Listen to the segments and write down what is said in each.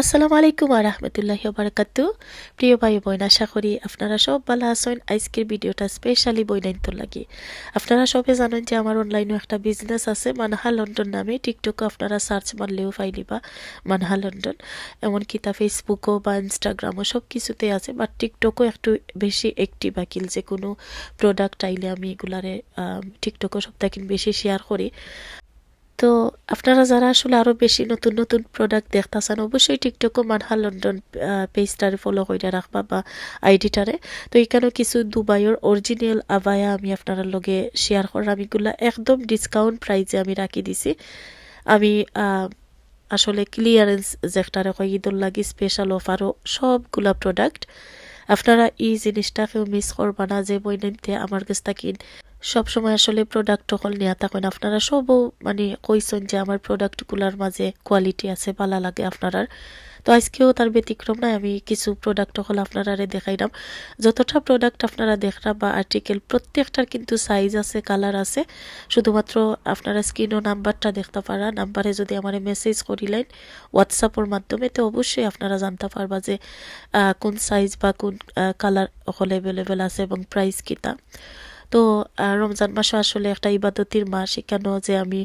আসসালামু আলাইকুম আর রহমতুল্লাহ বারাকাতু প্রিয় ভাই বোন আশা করি আপনারা সব ভালো আছেন। আজকের ভিডিওটা স্পেশালি বইনাইন তো লাগে। আপনারা সবে জানেন যে আমার অনলাইনে একটা বিজনেস আছে মানহা লন্ডন নামে। টিকটকে আপনারা সার্চ মারলেও পাইলিবা মানহা লন্ডন। এমনকি তা ফেসবুকও বা ইনস্টাগ্রামও সব কিছুতে আছে বাট টিকটকও একটু বেশি অ্যাক্টিভ আকিল যে কোনো প্রোডাক্ট আইলে আমি এগুলারে টিকটকও সব বেশি শেয়ার করি। তো আপনারা যারা আসলে আরও বেশি নতুন নতুন প্রোডাক্ট দেখতেছেন, অবশ্যই টিকটকও মানহা লন্ডন পেজটারে ফলো করে রাখবা বা আইডিটারে তো এখানেও কিছু দুবাইয়ের অরিজিনাল আবায়া আমি আপনার লগে শেয়ার করলাম এগুলা একদম ডিসকাউন্ট প্রাইজে আমি রাখি দিছি। আমি আসলে ক্লিয়ারেন্স যেটারে কয় ঈদর লাগি স্পেশাল অফারও সবগুলা প্রোডাক্ট আপনারা এই জিনিসটাকেও মিস করবা না যে বই নিতে আমার কাছ থেকে সবসময় আসলে প্রোডাক্ট হল নেওয়া থাকেন। আপনারা সবও মানে কইছেন যে আমার প্রোডাক্টগুলোর মাঝে কোয়ালিটি আছে, ভালো লাগে আপনারা তো আজকেও তার ব্যতিক্রম নাই, আমি কিছু প্রোডাক্ট হল আপনারা দেখাইলাম। যতটা প্রোডাক্ট আপনারা দেখরা বা আর্টিকেল প্রত্যেকটার কিন্তু সাইজ আছে কালার আছে, শুধুমাত্র আপনারা স্ক্রিনও নাম্বারটা দেখতে পারা। নাম্বারে যদি আমার মেসেজ করিলেন হোয়াটসঅ্যাপের মাধ্যমে, তো অবশ্যই আপনারা জানতে পারবা যে কোন সাইজ বা কোন কালার হল অ্যাভেলেবেল আছে এবং প্রাইস কিতা। তো রমজান মাসে আসলে একটা ইবাদতির মাস এখানেও যে আমি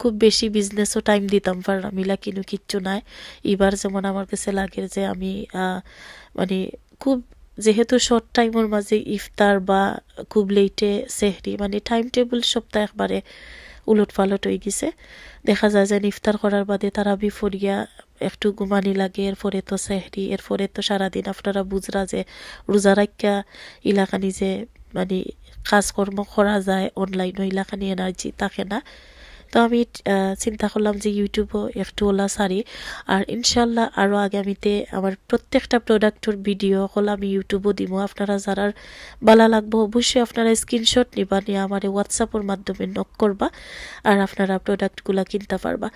খুব বেশি বিজনেসও টাইম দিতাম পারলাম মিলা কিনু কিচ্ছু নাই। এবার যেমন আমার কাছে লাগে যে আমি মানে খুব, যেহেতু শর্ট টাইমের মাঝে ইফতার বা খুব লেটে সেহরি মানে টাইম টেবিল সপ্তাহ একবারে উলট পালট হয়ে গেছে। দেখা যায় যে ইফতার করার বাদে তারা বিফরিয়া একটু ঘুমানি লাগে, এরপরে তো সেহরি, এরপরে তো সারাদিন আপনারা বুঝরা যে রোজা রাখা ইলাকা নিজে মানে কাজকর্ম করা যায় অনলাইন ওইলাখানি এনার্জি থাকে না। তো আমি চিন্তা করলাম যে ইউটিউবও একটু ওলা সারি। আর ইনশাল্লাহ আরও আগামীতে আমার প্রত্যেকটা প্রোডাক্টের ভিডিও হল আমি ইউটিউবও দিব আপনারা যারা বালা লাগবো অবশ্যই আপনারা স্ক্রিনশট নিবা, নিয়ে আমার হোয়াটসঅ্যাপের মাধ্যমে নক করবা, আর আপনারা প্রোডাক্টগুলা কিনতে পারবা।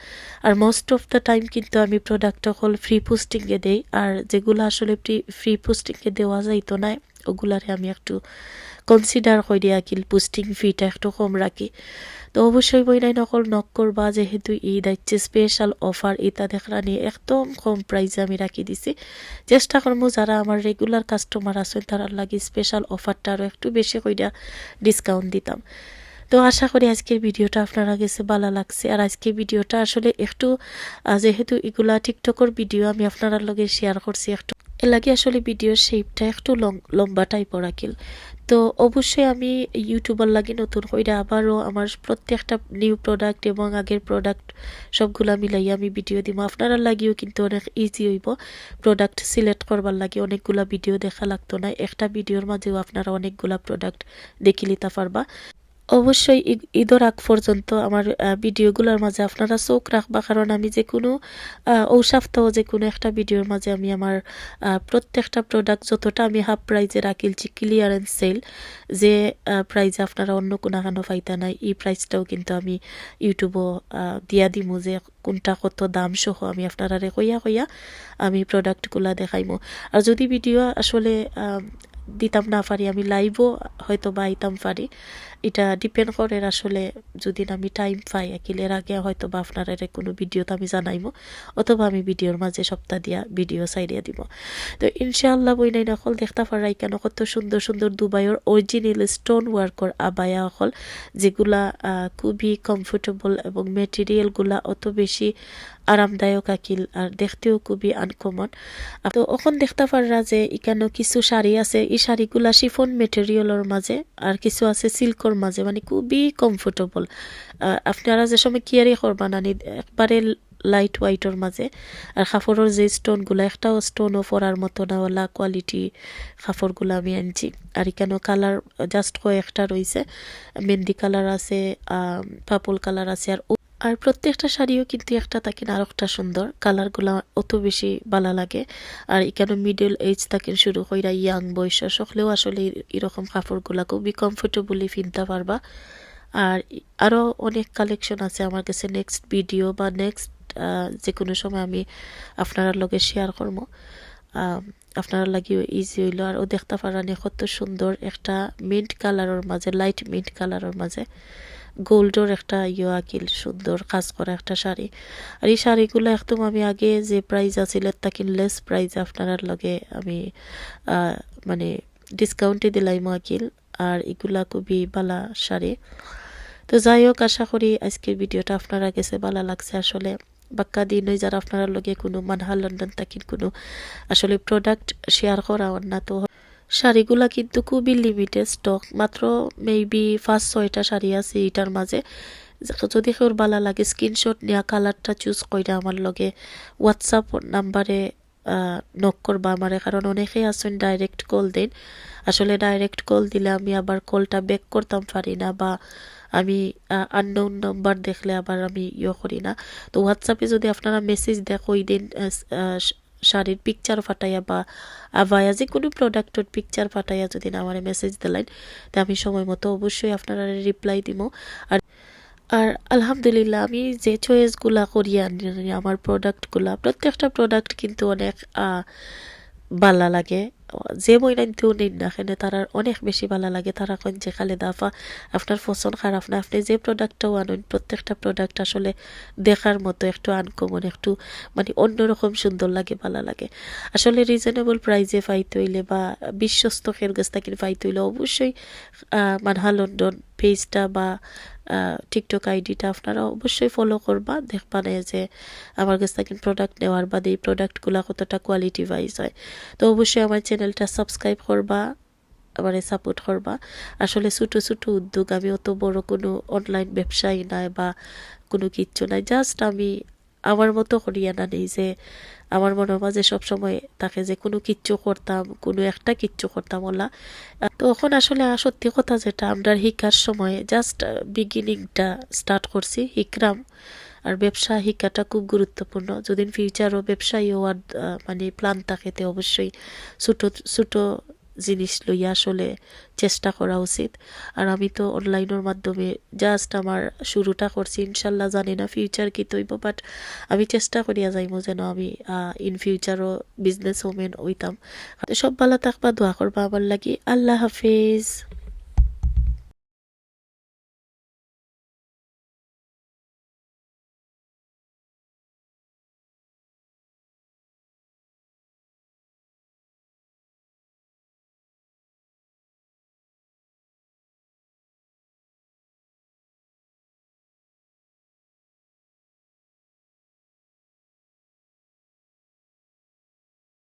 আর মোস্ট অফ দ্য টাইম কিন্তু আমি প্রোডাক্ট হল ফ্রি পোস্টিংয়ে দেই। আর যেগুলো আসলে ফ্রি পোস্টিংয়ে দেওয়া যাইতো না, ওগুলারে আমি একটু কনসিডার করি কিল পোস্টিং ফিটা একটু কম রাখি। তো অবশ্যই বইনাই নকল নক করবা, যেহেতু ঈদ আসছে স্পেশাল অফার এটা দেখরা নিয়ে একদম কম প্রাইসে আমি রাখি দিছি। চেষ্টা করব যারা আমার রেগুলার কাস্টমার আছেন তারা লাগি স্পেশাল অফারটা আরও একটু বেশি কইরা ডিসকাউন্ট দিতাম। তো আশা করি আজকের ভিডিওটা আপনারা গেছে ভালো লাগছে। আর আজকের ভিডিওটা আসলে একটু যেহেতু এগুলা টিকটকের ভিডিও, আমি আপনার লগে শেয়ার করছি একটু। এর লাগে আসলে ভিডিওর শেপটা একটু লম্বা টাইপর রাখিল তো অবশ্যই আমি ইউটিউবার লাগি নতুন হইরা আবারও আমার প্রত্যেকটা নিউ প্রোডাক্ট এবং আগের প্রোডাক্ট সবগুলো মিলাই আমি ভিডিও দিব আপনারা লাগিও কিন্তু অনেক ইজি হইব। প্রোডাক্ট সিলেক্ট করবার লাগে অনেকগুলা ভিডিও দেখা লাগতো না। একটা ভিডিওর মাঝেও আপনারা অনেকগুলা প্রোডাক্ট দেখি নিতে পারবা। অবশ্যই ঈদর আগ পর্যন্ত আমার ভিডিওগুলোর মাঝে আপনারা চোখ রাখবা। কারণ আমি যে কোনো ও সপ্তাহ যে কোনো একটা ভিডিওর মাঝে আমি আমার প্রত্যেকটা প্রোডাক্ট যতটা আমি হাফ প্রাইজে রাখিলছি ক্লিয়ারেন্স সেল যে প্রাইজে আপনারা অন্য কোনো কানো পাইতা নাই, এই প্রাইসটাও কিন্তু আমি ইউটিউবও দিয়া দিমু যে কোনটা কত দাম সহ আমি আপনারা কইয়া কইয়া আমি প্রোডাক্টগুলা দেখাইমো। আর যদি ভিডিও আসলে দিতাম না পারি, আমি লাইভও হয়তো বা আইতাম পারি। এটা ডিপেন্ড করে আসলে যদি আমি টাইম পাই, একিলের আগে হয়তো বা আপনার কোনো ভিডিও তো আমি জানাইমো অথবা আমি ভিডিওর মাঝে সপ্তাহ দিয়া ভিডিও সাইডিয়া দিব। তো ইনশাআল্লাহ বই নাই নকল দেখতে পারাই কেন? কত সুন্দর সুন্দর দুবাইয়ের অরিজিনাল স্টোন ওয়ার্কর আবায়া অকল যেগুলা খুবই কমফোর্টেবল এবং মেটেরিয়ালগুলা অত বেশি আরামদায়ক আকিল আর দেখতেও খুবই আনকমন তো ওখন দেখতে পাররা যে এখানেও কিছু শাড়ি আছে, এই শাড়িগুলা শিফন মেটেরিয়ালের মাঝে আর কিছু আছে সিল্কর মাঝে মানে খুবই কমফোর্টেবল আপনারা যে সময় কিয়ারি করবা নানি একবারে লাইট হোয়াইটর মাঝে, আর কাপড়ের যে স্টোনগুলো একটাও স্টোনও পরার মতো না, ওলা কোয়ালিটি কাপড়গুলো আমি আনছি। আর কেন কালার জাস্ট কয়েকটা রয়েছে, মেহেন্দি কালার আছে পাপুল কালার আছে, আর আর প্রত্যেকটা শাড়িও কিন্তু একটা থাকে আর একটা সুন্দর। কালারগুলা অত বেশি ভালো লাগে। আর এখানে মিডল এজ থাকে শুরু কইরা ইয়াং বয়স সকলেও আসলে এরকম কাপড়গুলা খুবই কমফোর্টেবলি কিনতে পারবা। আর আরও অনেক কালেকশন আছে আমার কাছে। নেক্সট ভিডিও বা নেক্সট যে কোনো সময় আমি আপনার লগে শেয়ার করব। আপনারা লাগিও ইজি হইল। আর ও দেখতে পারানি কত সুন্দর একটা মিন্ট কালারের মাঝে লাইট মিন্ট কালারের মাঝে। গোল্ডর একটা ইয়ে আকিল, সুন্দর কাজ করা একটা শাড়ি। আর এই শাড়িগুলো একদম আমি আগে যে প্রাইস আছিল তাকে লেস প্রাইস আপনার লগে আমি মানে ডিসকাউন্টে দিলাইম আকিল। আর এগুলা খুবই বালা শাড়ি। তো যাই হোক, আশা করি আজকের ভিডিওটা আপনারা কাছে ভালো লাগছে আসলে। বাক্কা দিন ওই যারা আপনারা লগে কোনো মানহা লন্ডন থাকেন, কোনো আসলে প্রোডাক্ট শেয়ার করা না, তো শাড়িগুলা কিন্তু খুবই লিমিটেড স্টক মাত্র মেবি পাঁচ, ছয়টা শাড়ি আছে এটার মাঝে। যদি কেউর ভালো লাগে স্ক্রিনশট নেওয়া কালারটা চুজ করে আমার লগে হোয়াটসঅ্যাপ নাম্বারে নক করবা আমারে, কারণ অনেকেই আছেন ডাইরেক্ট কল দেন। আসলে ডাইরেক্ট কল দিলে আমি আবার কলটা ব্যাক করতাম পারি না বা আমি আননোন নাম্বার দেখলে আবার আমি ইয়ে করি না। তো হোয়াটসঅ্যাপে যদি আপনারা মেসেজ দেখ ওই দিন শাড়ির পিকচার ফাটাইয়া বা আবায়া যে কোনো প্রোডাক্টর পিকচার ফাটাইয়া যদি না আমার মেসেজ দিলেন, তা আমি সময় মতো অবশ্যই আপনারা রিপ্লাই দিব। আর আর আলহামদুলিল্লাহ আমি যে চয়েসগুলা করি আনি আমার প্রোডাক্টগুলা প্রত্যেকটা প্রোডাক্ট কিন্তু অনেক বাল্লা লাগে। যে মইনান্তিও নিন না কেন, তারার অনেক বেশি ভালো লাগে। তারা কন যে খালে দাফা আপনার ফসল খারাপ না, আপনি যে প্রোডাক্টটাও আনুন, প্রত্যেকটা প্রোডাক্ট আসলে দেখার মতো একটু আনকমন একটু মানে অন্যরকম সুন্দর লাগে, ভালো লাগে। আসলে রিজনেবল প্রাইজে ফাইতে হইলে বা বিশ্বস্ত খের গাছ থেকে ফাইতে হইলে অবশ্যই মানহা লন্ডন পেজটা বা টিকটক আইডিটা আপনারা অবশ্যই ফলো করবা। দেখবা না যে আমার কাছ থেকে প্রোডাক্ট নেওয়ার বাদে এই প্রোডাক্টগুলো কতটা কোয়ালিটি ওয়াইজ হয়। তো অবশ্যই আমার চ্যানেলটা সাবস্ক্রাইব করবা আমারে সাপোর্ট করবা। আসলে ছোটো ছোটো উদ্যোগ, আমি অত বড় কোনো অনলাইন ব্যবসায়ী নাই বা কোনো কিচ্ছু নাই। জাস্ট আমি আমার মতো করিয়া না নেই যে আমার মনে মনের মাঝে সবসময় তাকে যে কোনো কিচ্ছু করতাম, কোনো একটা কিচ্ছু করতাম ওলা। তো এখন আসলে সত্যি কথা যেটা, আমরা শিক্ষার সময় জাস্ট বিগিনিংটা স্টার্ট করছি শিখরাম আর ব্যবসা শিক্ষাটা খুব গুরুত্বপূর্ণ। যদি ফিউচারও ব্যবসায়ী হওয়ার মানে প্ল্যান থাকে, তে অবশ্যই ছোটো ছোটো জিনিস লইয়া আসলে চেষ্টা করা উচিত। আর আমি তো অনলাইনের মাধ্যমে জাস্ট আমার শুরুটা করছি, ইনশাল্লাহ জানি না ফিউচার কি তৈব বাট আমি চেষ্টা করিয়া যাইব যেন আমি ইন ফিউচারও বিজনেস ওমেন হইতাম। সব ভালো থাকবা, দোয়া করবা আমার লাগি। আল্লাহ হাফিজ।